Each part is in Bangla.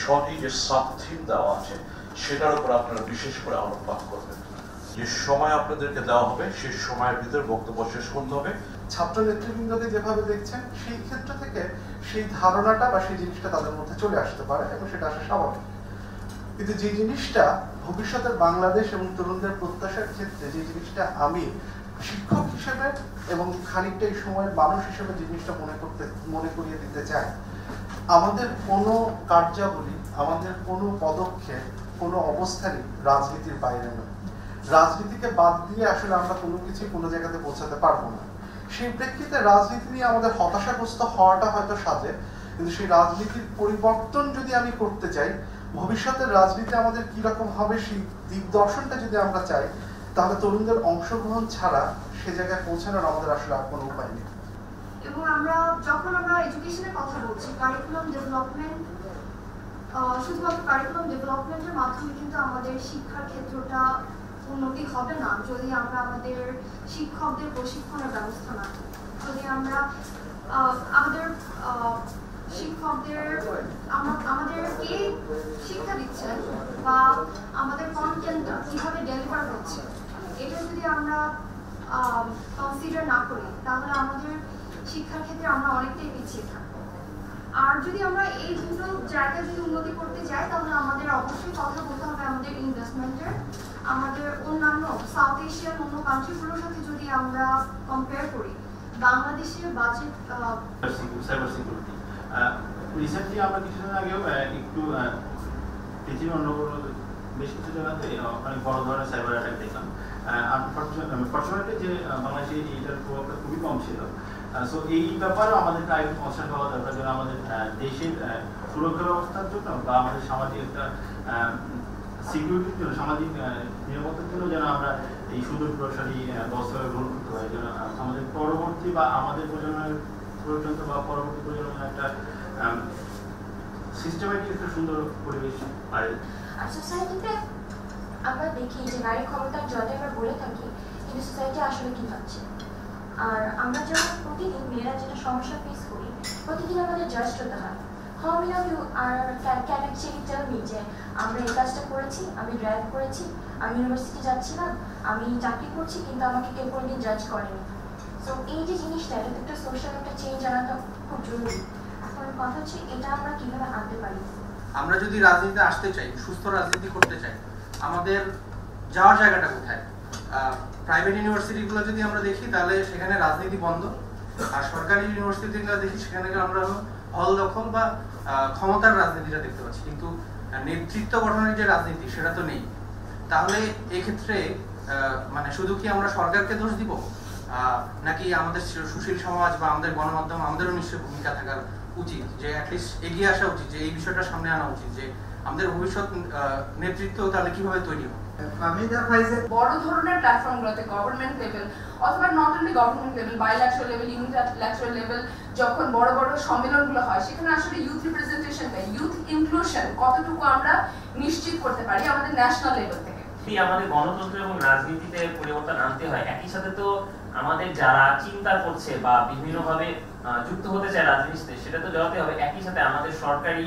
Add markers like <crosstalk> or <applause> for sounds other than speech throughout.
ছটি যে সাব থিম দেওয়া আছে, সেটার উপর আপনারা বিশেষ করে আলোকপাত করবেন। যে সময় আপনাদেরকে দেওয়া হবে, সেই সময়ের ভিতরে বক্তব্য শেষ করতে হবে। ছাত্র নেতৃবৃন্দকে যেভাবে দেখছেন, সেই ক্ষেত্র থেকে সেই ধারণাটা বা সেই জিনিসটা তাদের মধ্যে চলে আসতে পারে এবং সেটা আসা স্বাভাবিক। কিন্তু যে জিনিসটা ভবিষ্যতের বাংলাদেশ এবং তরুণদের প্রত্যাশার ক্ষেত্রে, যে জিনিসটা আমি শিক্ষক হিসেবে এবং খানিকটা এই সময়ের মানুষ হিসেবে জিনিসটা মনে করতে, মনে করিয়ে দিতে চাই আমাদের কোনো কার্যাবলী, আমাদের কোনো পদক্ষেপ, কোনো অবস্থানই রাজনীতির বাইরে নয়। রাজনীতিকে বাদ দিয়ে আসলে আমরা কোনো কিছু কোনো জায়গাতে পৌঁছাতে পারব না। সেই প্রেক্ষিতে রাজনীতি নিয়ে আমাদের হতাশাগ্রস্ত হওয়াটা হয়তো সাজে, কিন্তু সেই রাজনীতির পরিবর্তন যদি আমি করতে চাই, ভবিষ্যতের রাজনীতি আমাদের রকম হবে সেই দিগদর্শনটা যদি আমরা চাই, তাহলে তরুণদের অংশগ্রহণ ছাড়া সে জায়গায় পৌঁছানোর আমাদের আসলে আর কোনো উপায় নেই। এবং আমরা যখন আমরা এডুকেশনের কথা বলছি কারিকুলাম ডেভেলপমেন্ট শুধুমাত্র কারিকুলাম ডেভেলপমেন্টের মাধ্যমে কিন্তু আমাদের শিক্ষার ক্ষেত্রটা উন্নতি হবে না, যদি আমরা আমাদের শিক্ষকদের প্রশিক্ষণের ব্যবস্থা না যদি আমরা আমাদের শিক্ষকদের, আমা- আমাদের কে শিক্ষা দিচ্ছেন বা আমাদের কন্টেন্টটা কীভাবে ডেলিভার হচ্ছে এটা যদি আমরা কনসিডার না করি, তাহলে আমাদের শিক্ষার ক্ষেত্রে আমরা অনেকটাই পিছিয়ে থাকব। আর যদি আমরা এই দুটো জায়গায় যদি উন্নতি করতে চাই তাহলে আমাদের অবশ্যই কথা বলতে হবে আমাদের ইনভেস্টমেন্টের আমাদের অন্যান্য সাউথ এশিয়ান অন্য কান্ট্রিগুলোর সাথে যদি আমরা কম্পেয়ার করি। বাংলাদেশের বাজেট রিসেন্টলি আমরা কিছুদিন আগেও একটু পৃথিবীর অন্য বেশ কিছু জায়গাতে অনেক বড় ধরনের সাইবার অ্যাটাক দেখলাম ফর্চুনেটলি যে বাংলাদেশে এইটার প্রভাবটা খুবই কম ছিল সো এই ব্যাপারেও আমাদের আরেকটু কনসার্ন হওয়া দরকার যেন আমাদের দেশের সুরক্ষা ব্যবস্থার জন্য বা আমাদের সামাজিক একটা সিকিউরিটির জন্য সামাজিক নিরাপত্তার জন্য যেন আমরা এই সুদূর প্রসারী ব্যবস্থা গ্রহণ করতে পারি যেন আমাদের পরবর্তী বা আমাদের প্রজন্মের পর্যন্ত বা পরবর্তী প্রজন্মের একটা সিস্টেমেটিক একটা সুন্দর পরিবেশ পারে আর সোসাইটিতে আমরা দেখি যে নারী ক্ষমতার জলে আমরা বলে থাকি, কিন্তু সোসাইটি আসলে কি পাচ্ছে আর আমরা যখন প্রতিদিন মেয়েরা যেটা সমস্যা ফেস করি, প্রতিদিন আমাদের জাজ হতে হয়। How many of you are can actually tell me যে আমরা এই কাজটা করেছি, আমি ড্রাইভ করেছি, আমি ইউনিভার্সিটি যাচ্ছিলাম আমি চাকরি করছি, কিন্তু আমাকে কেউ কোনোদিন জাজ করেনি। সো এই যে জিনিসটা, এটা একটা সোশ্যাল একটা চেঞ্জ আনাটা খুব জরুরি। এখন কথা হচ্ছে, এটা আমরা কীভাবে আনতে পারি? আমরা যদি রাজনীতিতে আসতে চাই, সুস্থ রাজনীতি করতে চাই, আমাদের যাওয়ার জায়গাটা কোথায়? প্রাইভেট ইউনিভার্সিটিগুলো যদি আমরা দেখি, তাহলে সেখানে রাজনীতি বন্ধ। আর সরকারি ইউনিভার্সিটিগুলো দেখি, সেখানে আমরা হল দখল বা ক্ষমতার রাজনীতিটা দেখতে পাচ্ছি। কিন্তু নেতৃত্ব গঠনের যে রাজনীতি, সেটা তো নেই। তাহলে এক্ষেত্রে মানে শুধু কি আমরা সরকারকে দোষ দিব? নাকি আমাদের সুশীল সমাজ বা আমাদের গণমাধ্যম, আমাদেরও নিশ্চয়ই ভূমিকা থাকার উচিত যে অ্যাটলিস্ট এগিয়ে আসা উচিত যে এই বিষয়টা সামনে আনা উচিত যে আমাদের ভবিষ্যৎ নেতৃত্ব তাহলে কীভাবে তৈরি হবে? ফাহমিদা বড় ধরনের প্ল্যাটফর্মগুলোতে গভর্নমেন্ট লেভেল অথবা not only government level bilateral level unilateral level যখন বড় বড় সম্মেলনগুলো হয় সেখানে আসলে ইউথ রিপ্রেজেন্টেশনটা ইউথ ইনক্লুশন কতটুকু আমরা নিশ্চিত করতে পারি আমাদের ন্যাশনাল লেভেল থেকে? আমাদের গণতন্ত্র এবং রাজনীতিতে পরিবর্তন আনতে হয়? একই সাথে তো আমাদের যারা চিন্তা করছে বা বিভিন্নভাবে যুক্ত হতে চায় রাজনীতিতে, সেটা তো জড়াতে হবে। একই সাথে আমাদের সরকারি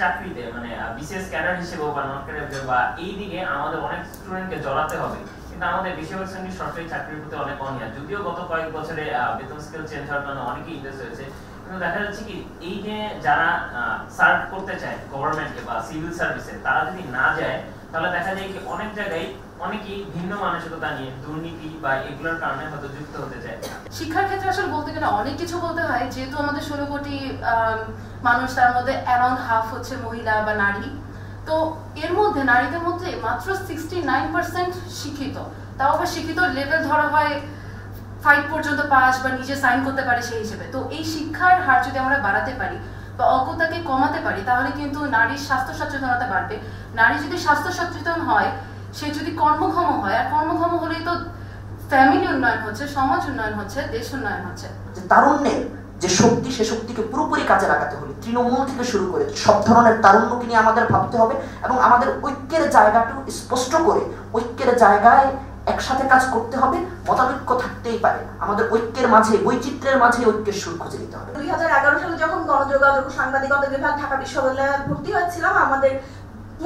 চাকরিতে মানে বিশেষ ক্যাডার হিসেবে বা নন ক্যাডার বা এই দিকে আমাদের অনেক স্টুডেন্টকে জড়াতে হবে। কিন্তু আমাদের বেশিরভাগ শ্রেণির সরকারি চাকরির প্রতি অনেক অনীহা। যদিও গত কয়েক বছরে বেতন স্কেল চেঞ্জ হওয়ার কারণে অনেকেই ইন্টারেস্ট হয়েছে কিন্তু দেখা যাচ্ছে কি, এই যে যারা সার্ভ করতে চায় গভর্নমেন্টকে বা সিভিল সার্ভিসে তারা যদি না যায়, তাহলে দেখা যায় কি অনেক জায়গায় অনেকেই ভিন্ন মানসিকতা নিয়ে দুর্নীতি বা এগুলোর কারণে হয়তো যুক্ত হতে চায় শিক্ষার ক্ষেত্রে আসলে বলতে গেলে অনেক কিছু বলতে হয়। যেহেতু আমাদের ষোলো কোটি মানুষ, তার মধ্যে অ্যারাউন্ড হাফ হচ্ছে মহিলা বা নারী। তো এর মধ্যে নারীদের মধ্যে মাত্র সিক্সটি নাইন পার্সেন্ট শিক্ষিত। তাও আবার শিক্ষিত লেভেল ধরা হয় ফাইভ পর্যন্ত পাস বা নিজে সাইন করতে পারে সেই হিসেবে। তো এই শিক্ষার হার যদি আমরা বাড়াতে পারি বা অজ্ঞতাকে কমাতে পারি, তাহলে কিন্তু নারীর স্বাস্থ্য সচেতনতা বাড়বে। নারী যদি স্বাস্থ্য সচেতন হয় সে যদি কর্মক্ষম হয় আর কর্মক্ষম হলেই তো ফ্যামিলি উন্নয়ন হচ্ছে সমাজ উন্নয়ন হচ্ছে দেশ উন্নয়ন হচ্ছে। যে তারুণ্যের যে শক্তি সে শক্তিকে পুরোপুরি কাজে লাগাতে হলে তৃণমূল থেকে শুরু করে সব ধরনের তারুণ্যকে নিয়ে আমাদের ভাবতে হবে এবং আমাদের ঐক্যের জায়গাটু স্পষ্ট করে ঐক্যের জায়গায় একসাথে কাজ করতে হবে মতানৈক্য থাকতেই পারে। আমাদের ঐক্যের মাঝে বৈচিত্র্যের মাঝে ঐক্যের সুর খুঁজে নিতে হবে। দুই হাজার এগারো সালে যখন গণযোগাযোগ ও সাংবাদিকতা বিভাগ ঢাকা বিশ্ববিদ্যালয়ে ভর্তি হয়েছিলাম আমাদের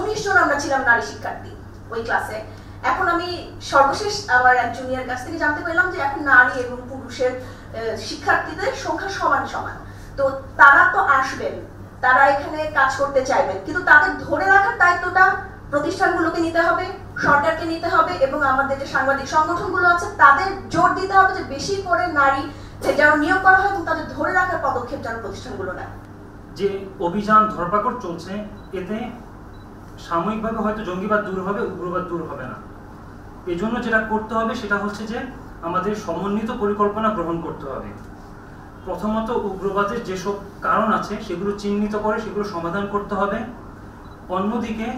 উনিশ জন আমরা ছিলাম নারী শিক্ষার্থী। ওই ক্লাসে এখন আমি সর্বশেষ আমার এক জুনিয়র কাছ থেকে জানতে পারলাম যে এখন নারী এবং পুরুষের শিক্ষার্থীদের সংখ্যা সমান সমান। তো তারা তো আসবেন, তারা এখানে কাজ করতে চাইবেন, কিন্তু তাদের ধরে রাখার দায়িত্বটা প্রতিষ্ঠানগুলোকে নিতে হবে, সরকারকে নিতে হবে এবং আমাদের যে সাংবাদিক সংগঠনগুলো আছে, তাদের জোর দিতে হবে যে বেশি করে নারী যে যেন নিয়োগ করা হয় এবং তাদের ধরে রাখার পদক্ষেপ যেন প্রতিষ্ঠানগুলো নেয়। যে অভিযান ধরপাকড় চলছে, এতে সাময়িকভাবে হয়তো জঙ্গিবাদ দূর হবে, উগ্রবাদ দূর হবে না। এজন্য যেটা করতে হবে সেটা হচ্ছে যে আমাদের সমন্বিত পরিকল্পনা গ্রহণ করতে হবে। প্রথমত উগ্রবাদের যেসব কারণ আছে, সেগুলো চিহ্নিত করে, সেগুলো সমাধান করতে হবে। অন্যদিকে,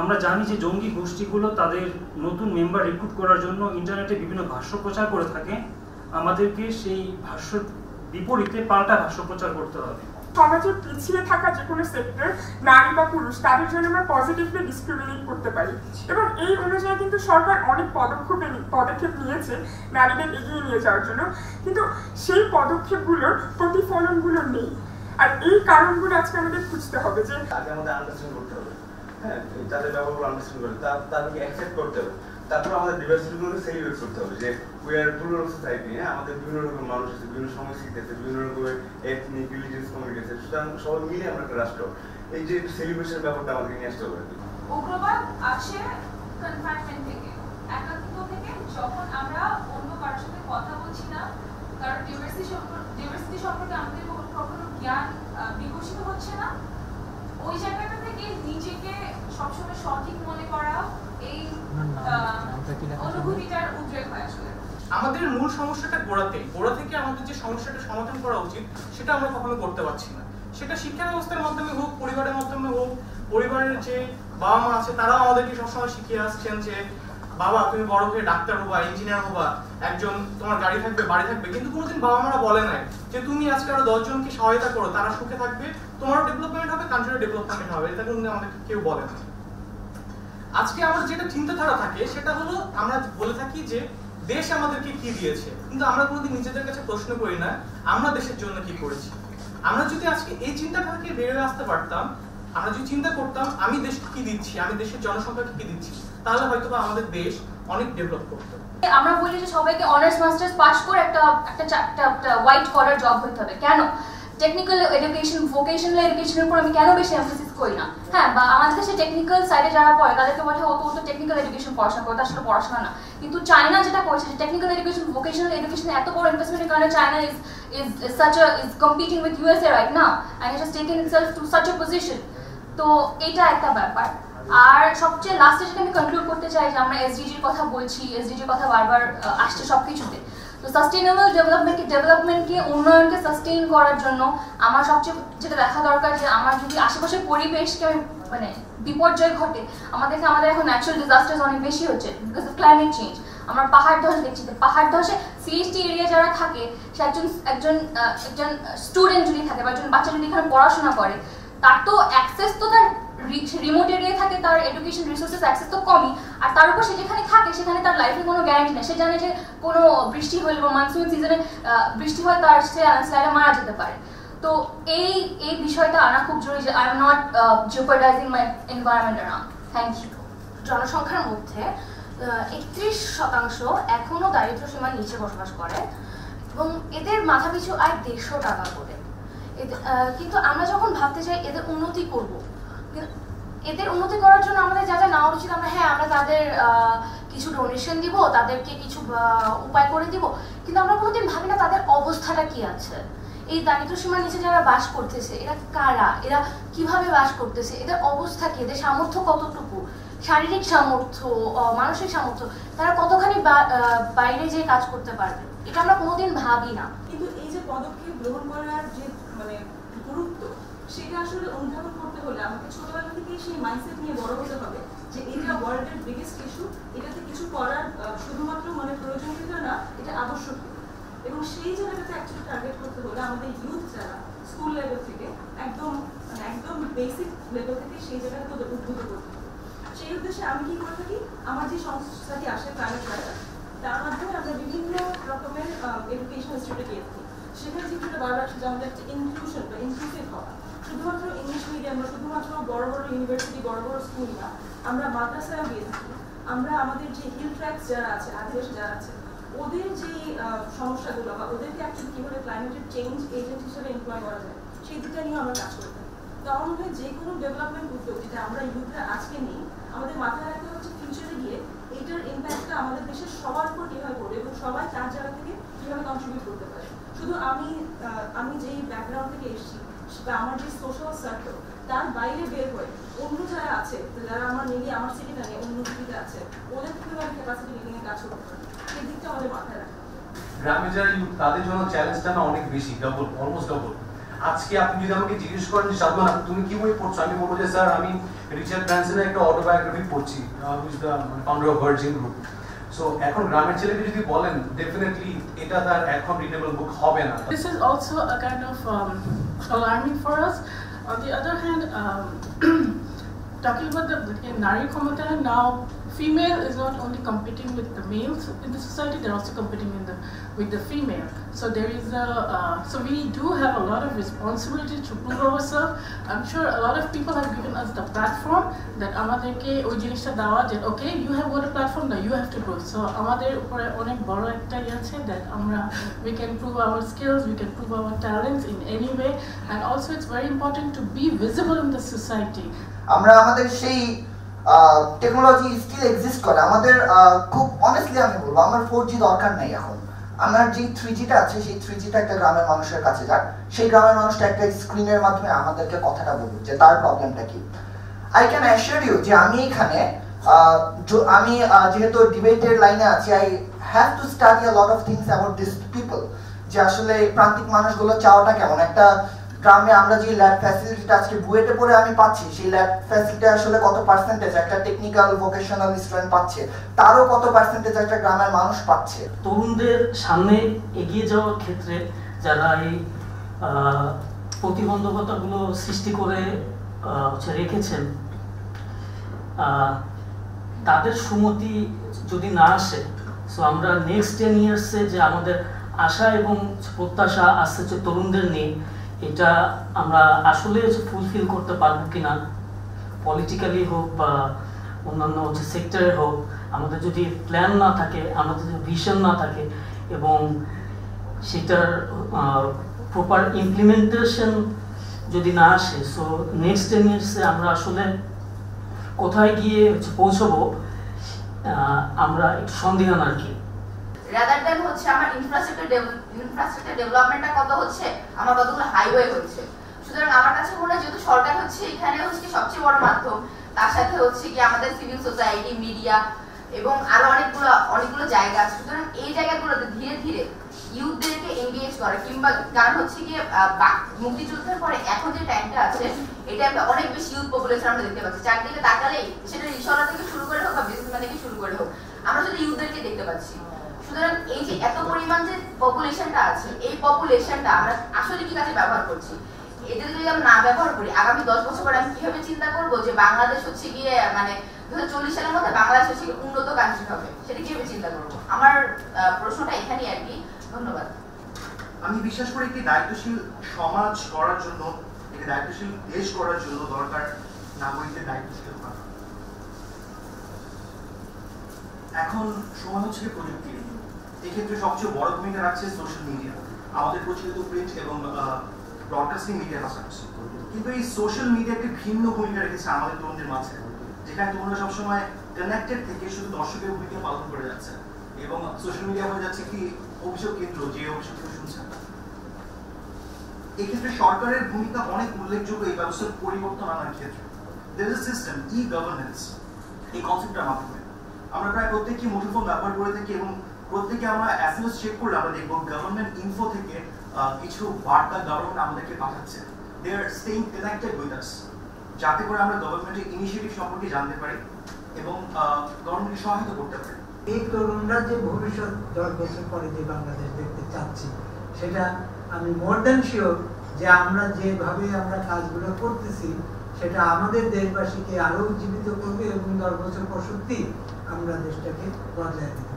আমরা জানি যে জঙ্গি গোষ্ঠীগুলো তাদের নতুন মেম্বার রিক্রুট করার জন্য ইন্টারনেটে বিভিন্ন ভাষ্য প্রচার করে থাকে। আমাদেরকে সেই ভাষ্য বিপরীতে পাল্টা ভাষ্য প্রচার করতে হবে। সমাজে পিছিয়ে থাকা যে কোনো সেক্টর নারী বা পুরুষ, তাদের জন্য আমরা পজিটিভলি ডিসক্রিমিনেট করতে পারি। এবং এই অনুযায়ী কিন্তু সরকার অনেক পদক্ষেপ পদক্ষেপ নিয়েছে নারীদের এগিয়ে নিয়ে যাওয়ার জন্য। কিন্তু সেই পদক্ষেপগুলোর প্রতিফলনগুলো নেই। আর এই কারণগুলো আজকে আমাদের খুঁজতে হবে যে আগে আমাদের আন্ডারস্ট্যান্ড করতে হবে। হ্যাঁ তাদের ব্যাপারগুলো আন্ডারস্ট্যান্ড করে তা তাদেরকে অ্যাকসেপ্ট করতে হবে। তারপর আমাদের ডিভার্সিটিগুলোকে সেলিব্রেট করতে হবে যে উই আর প্লুরাল সোসাইটি হ্যাঁ আমাদের বিভিন্ন রকম মানুষ আছে, বিভিন্ন সংস্কৃতি আছে, বিভিন্ন রকমের এথনিক রিলিজিয়াস কমিউনিটি আছে, সুতরাং সবাই মিলে আমরা একটা রাষ্ট্র। এই যে সেলিব্রেশন ব্যাপারটা আমাদেরকে নিয়ে আসতে হবে। উগ্রবাদ আসে কনফাইনমেন্ট থেকে, একাকিত্ব থেকে, যখন আমরা অন্য কারোর সাথে কথা বলছি না, কারণ ডিভার্সিটি সম্পর্কে ডিভার্সিটি সম্পর্কে আমাদের কখনো জ্ঞান বিকশিত হচ্ছে না। ওই জায়গাটা থেকে নিজেকে সবসময় সঠিক মনে করা এই অনুভূতিটার উদ্রেক হয় আসলে। আমাদের মূল সমস্যাটা গোড়াতে গোড়া থেকে আমাদের যে সমস্যাটা সমাধান করা উচিত সেটা আমরা কখনো করতে পারছি না। সেটা শিক্ষা ব্যবস্থার মাধ্যমে হোক পরিবারের মাধ্যমে হোক পরিবারের যে বাবা মা আছে তারাও আমাদেরকে সবসময় শিখিয়ে আসছেন যে বাবা, তুমি বড় হয়ে ডাক্তার হবা ইঞ্জিনিয়ার হবা, একজন তোমার গাড়ি থাকবে, বাড়ি থাকবে, কিন্তু কোনোদিন বাবা মারা বলে নাই যে তুমি আজকে আরও দশজনকে সহায়তা করো, তারা সুখে থাকবে, তোমারও ডেভেলপমেন্ট হবে কান্ট্রির ডেভেলপমেন্ট হবে, এটা কোনোদিন আমাদেরকে কেউ বলে না। আজকে আমাদের যেটা চিন্তাধারা থাকে, সেটা হলো আমরা বলে থাকি যে দেশ আমাদেরকে কি দিয়েছে, কিন্তু আমরা কোনোদিন নিজেদের কাছে প্রশ্ন করি না, আমরা দেশের জন্য কি করেছি। আমরা যদি আজকে এই চিন্তাধারা থেকে বেরিয়ে আসতে পারতাম আমরা যদি চিন্তা করতাম, আমি দেশকে কি দিচ্ছি, আমি দেশের জনসংখ্যাকে কি দিচ্ছি, তাহলে হয়তো আমাদের দেশ অনেক ডেভেলপ করতো। আমরা বলি যে সবাইকে অনার্স মাস্টার্স পাস করে একটা একটা একটা হোয়াইট কলার জব হতে হবে। কেন? টেকনিক্যাল এডুকেশন ভোকেশনাল এডুকেশনের উপর আমি কেন বেশি এমফাসিস করি না? হ্যাঁ বা আমাদের দেশে টেকনিক্যাল সাইডে যারা পড়ে, তাদেরকে বলে অত অত টেকনিক্যাল এডুকেশন পড়াশোনা করে আসলে পড়াশোনা না। কিন্তু চায়না যেটা করছে, যে টেকনিক্যাল এডুকেশন ভোকেশনাল এডুকেশন এত বড় ইনভেস্টমেন্টের কারণে China is is such a, is competing with USA right now, and it has taken itself to such a position তো এটা একটা ব্যাপার। আর সবচেয়ে লাস্টে যেটা আমি কনক্লুড করতে চাই যে আমরা এসডিজির কথা বলছি এসডিজির কথা বারবার আসছে সব কিছুতে তো সাস্টেইনেবল ডেভেলপমেন্টকে ডেভেলপমেন্টকে উন্নয়নকে সাস্টেইন করার জন্য আমার সবচেয়ে যেটা দেখা দরকার যে আমার যদি আশেপাশের পরিবেশকে মানে বিপর্যয় ঘটে, আমাদেরকে আমাদের এখন ন্যাচারাল ডিজাস্টার্স অনেক বেশি হচ্ছে বিকজ অফ ক্লাইমেট চেঞ্জ আমরা পাহাড় ধস দেখছি পাহাড় ধসে সিএসটি এরিয়া যারা থাকে, সে একজন একজন একজন স্টুডেন্ট যদি থাকে বা একজন বাচ্চা যদি এখানে পড়াশোনা করে তার তো অ্যাক্সেস তো তার রিমোট এরিয়ায় থাকে, তার এডুকেশন রিসোর্সেস অ্যাক্সেস তো কমই। আর তার উপর সে যেখানে থাকে, সেখানে তার লাইফে কোনো গ্যারান্টি নেই। সে জানে যে কোনো বৃষ্টি হলে বা মানসুন সিজনে বৃষ্টি হয় তার সে স্লাইডে মারা যেতে পারে। তো এই এই বিষয়টা আনা খুব জরুরি যে I am not jeopardising my environment around thank you জনসংখ্যার মধ্যে একত্রিশ শতাংশ এখনও দারিদ্র সীমার নিচে বসবাস করে। এবং এদের মাথাপিছু আয় দেড়শো টাকা করে। কিন্তু আমরা যখন ভাবতে চাই এদের উন্নতি করব এদের উন্নতি করার জন্য আমাদের যা যা নেওয়া উচিত, আমরা হ্যাঁ আমরা তাদের কিছু ডোনেশন দিব, তাদেরকে কিছু উপায় করে দিব, কিন্তু আমরা কোনোদিন ভাবি না তাদের অবস্থাটা কি আছে। এই দারিদ্র সীমার নিচে যারা বাস করতেছে, এরা কারা? এরা কীভাবে বাস করতেছে? এদের অবস্থা কি? এদের সামর্থ্য কতটুকু? শারীরিক সামর্থ্য মানসিক সামর্থ্য, তারা কতখানি বাইরে যেয়ে কাজ করতে পারবে? এটা আমরা কোনোদিন ভাবি না। কিন্তু এই যে পদক্ষেপ গ্রহণ করার যে মানে গুরুত্ব, সেটা আসলে অনুধাবন করতে হলে আমাকে ছোটবেলা থেকেই সেই মাইন্ডসেট নিয়ে বড় হতে হবে যে এটা ওয়ার্ল্ডের বিগেস্ট ইস্যু এটাতে কিছু করার শুধুমাত্র মানে প্রয়োজনীয়তা না, এটা আবশ্যক। এবং সেই জায়গাটাতে অ্যাকচুয়ালি টার্গেট করতে হলে আমাদের ইউথ যারা স্কুল লেভেল থেকে একদম মানে একদম বেসিক লেভেল থেকে সেই জায়গাটাতে ওদের উদ্বুদ্ধ করতে হবে। সেই উদ্দেশ্যে আমি কি করে থাকি? আমার যে সংস্থাটি আসে ক্লাইমেট তার মাধ্যমে আমরা বিভিন্ন রকমের এডুকেশন গিয়ে থাকি। সেখানে যেটা বারবার আসে যে আমাদের একটা ইনক্লুশন বা ইনক্লুসিভ হওয়া। শুধুমাত্র ইংলিশ মিডিয়াম বা শুধুমাত্র বড় বড় ইউনিভার্সিটি বড় বড় স্কুল না, আমরা মাদ্রাসায় গিয়ে থাকি আমরা আমাদের যে হিল ট্র্যাক্স যারা আছে, আদিবাসী যারা আছে, ওদের যে সমস্যাগুলো বা ওদেরকে অ্যাকচুয়ালি কীভাবে ক্লাইমেটের চেঞ্জ এজেন্ট হিসেবে এমপ্লয় করা যায়, সেই দিকটা নিয়ে আমরা কাজ করে থাকি। তো আমার মনে হয় যে কোনো ডেভেলপমেন্ট উদ্যোগ যেটা আমরা ইউথরা আজকে নিই আমাদের মাথায় রাখতে হচ্ছে ফিউচারে গিয়ে এইটার ইম্প্যাক্টটা আমাদের দেশের সবার উপর কীভাবে পড়বে এবং সবাই তার জায়গা থেকে কীভাবে কন্ট্রিবিউট করতে পারে শুধু আমি আমি যেই ব্যাকগ্রাউন্ড থেকে এসেছি বা আমার যে সোশ্যাল সার্কেল তার বাইরে বের হয়ে অন্য যারা আছে যারা আমার মিলিয়ে আমার সিটি না নিয়ে অন্য সিটিতে আছে ওদের কীভাবে আমি ক্যাপাসিটি বিল্ডিং এ কাজ করতে পারি সেই দিকটা আমাদের মাথায় রাখতে গ্রামে যারা ইউথ তাদের জন্য চ্যালেঞ্জটা না অনেক বেশি ডাবল অলমোস্ট ডাবল আজকে আপনি যদি আমাকে জিজ্ঞেস করেন যে সাধু তুমি কি বই পড়ছো? আমি বলব যে স্যার আমি রিচার্ড ব্র্যানসনের একটা অটোবায়োগ্রাফি পড়ছি who's the founder of Virgin group so এখন গ্রামের ছেলেকে যদি বলেন ডেফিনেটলি এটা তার এখন রিডেবল বুক হবে না। Is also a kind of um, alarming for us. On the other <clears throat> talking about the in Nari Komata, now female is not only competing with the males in the society, they're also competing in the with the female. So there is a uh, so we do have a lot of responsibility to prove ourselves. I'm sure a lot of people have given us the platform that আমাদেরকে ওই জিনিসটা দেওয়া যে okay you have got a platform now you have to prove. So আমাদের উপরে অনেক বড় একটা ইয়ে আছে that আমরা we can prove our skills, we can prove our talents in any way and also it's very important to be visible in the society. আমরা আমাদের সেই টেকনোলজি স্কিল এক্সিস্ট করে। আমাদের খুব অনেস্টলি আমি বলব, আমার ফোর জি দরকার নেই এখন। আমার যে থ্রি জিটা আছে, সেই থ্রি জিটা একটা গ্রামের মানুষের কাছে যাক। সেই গ্রামের মানুষটা একটা স্ক্রিনের মাধ্যমে আমাদেরকে কথাটা বলুক যে তার প্রবলেমটা কি। আই ক্যান অ্যাসিওর ইউ যে আমি এখানে আমি যেহেতু ডিবেটের লাইনে আছি I have to study a lot of things about this people যে আসলে প্রান্তিক মানুষগুলো চাওয়াটা কেমন? একটা গ্রামে আমরা যে ল্যাব ফ্যাসিলিটিটা আজকে বুয়েটে পড়ে আমি পাচ্ছি, সেই ল্যাব ফ্যাসিলিটি আসলে কত পার্সেন্টেজ একটা টেকনিক্যাল ভোকেশনাল স্টুডেন্ট পাচ্ছে? তারও কত পার্সেন্টেজ একটা গ্রামের মানুষ পাচ্ছে? তরুণদের সামনে এগিয়ে যাওয়ার ক্ষেত্রে যারা এই প্রতিবন্ধকতাগুলো সৃষ্টি করে হচ্ছে রেখেছেন তাদের সুমতি যদি না আসে সো আমরা নেক্সট টেন ইয়ার্সে যে আমাদের আশা এবং প্রত্যাশা আসছে যে তরুণদের নিয়ে এটা আমরা আসলে ফুলফিল করতে পারব কিনা পলিটিক্যালি হোক বা অন্যান্য হচ্ছে সেক্টরে হোক, আমাদের যদি প্ল্যান না থাকে, আমাদের যদি ভিশন না থাকে এবং সেটার প্রপার ইমপ্লিমেন্টেশন যদি না আসে সো নেক্সট টেন ইয়ার্সে আমরা আসলে কোথায় গিয়ে পৌঁছবো আমরা একটু সন্দিহান আর কি। রাদার হচ্ছে আমার ইনফ্রাস্ট্রাকচার ইনফ্রাস্ট্রাকচার ডেভেলপমেন্টটা কত হচ্ছে? আমার কতগুলো হাইওয়ে হচ্ছে? সুতরাং আমার কাছে মনে হয় যেহেতু সরকার হচ্ছে এখানে হচ্ছে সবচেয়ে বড় মাধ্যম। তার সাথে হচ্ছে কি আমাদের সিভিল সোসাইটি মিডিয়া এবং আরও অনেকগুলো অনেকগুলো জায়গা আছে। সুতরাং এই জায়গাগুলোতে ধীরে ধীরে ইউথদেরকে এঙ্গেজ করা কিংবা কারণ হচ্ছে গিয়ে মুক্তিযুদ্ধের পরে এখন যে টাইমটা আছে, এটা একটা অনেক বেশি ইউথ পপুলেশন আমরা দেখতে পাচ্ছি। চারদিকে তাকালেই সেটা রিসরা থেকে শুরু করে হোক বা বিজনেসম্যান থেকে শুরু করে হোক, আমরা শুধু ইউথদেরকে দেখতে পাচ্ছি। সুতরাং এই যে এত পরিমাণ যে পপুলেশনটা আছে, এই পপুলেশনটা আমরা আসলে কি কাজে ব্যবহার করছি? এদের যদি আমরা না ব্যবহার করি, আগামী দশ বছর পরে আমি কীভাবে চিন্তা করব যে বাংলাদেশ হচ্ছে গিয়ে মানে দু হাজার চল্লিশ সালের মধ্যে বাংলাদেশ হচ্ছে উন্নত কান্ট্রি হবে? সেটা কীভাবে চিন্তা করব? আমার প্রশ্নটা এখানেই আর কি। ধন্যবাদ। আমি বিশ্বাস করি একটি দায়িত্বশীল সমাজ করার জন্য, একটি দায়িত্বশীল দেশ করার জন্য দরকার নাগরিকদের দায়িত্বশীল এখন সময় হচ্ছে প্রযুক্তি। এক্ষেত্রে সবচেয়ে বড় ভূমিকা রাখছে সোশ্যাল মিডিয়া আমাদের প্রচলিত প্রিন্ট এবং ব্রডকাস্টিং মিডিয়ার পাশাপাশি। কিন্তু এই সোশ্যাল মিডিয়া একটি ভিন্ন ভূমিকা রেখেছে আমাদের তরুণদের মাঝে, যেখানে তোমরা সবসময় কানেক্টেড থেকে শুধু দর্শকের ভূমিকা পালন করে যাচ্ছে। এবং সোশ্যাল মিডিয়া হয়ে যাচ্ছে কি, অভিযোগ কেন্দ্র, যে অভিযোগ কেউ শুনছেন এক্ষেত্রে সরকারের ভূমিকা অনেক উল্লেখযোগ্য এই ব্যবস্থার পরিবর্তন আনার ক্ষেত্রে। There is system e governance এই কনসেপ্টটার মাধ্যমে আমরা প্রায় প্রত্যেকটি মুঠোফোন ব্যবহার করে থাকি এবং প্রত্যেকে আমরা এসএমএস চেক করলে আমরা দেখব গভর্নমেন্ট ইনফো থেকে কিছু বার্তা গভর্নমেন্ট আমাদেরকে পাঠাচ্ছে। They are staying connected with us যাতে করে আমরা গভর্নমেন্টের ইনিশিয়েটিভ সম্পর্কে জানতে পারি এবং গভর্নমেন্টকে সহায়তা করতে পারি। এই তরুণরা যে ভবিষ্যৎ দশ বছর পরে যে বাংলাদেশ দেখতে চাচ্ছি, সেটা আমি মোর দেন শিওর যে আমরা যেভাবে আমরা কাজগুলো করতেছি, সেটা আমাদের দেশবাসীকে আরও উজ্জীবিত করবে এবং দশ বছর পর সত্যি আমরা দেশটাকে বদলায় দিতে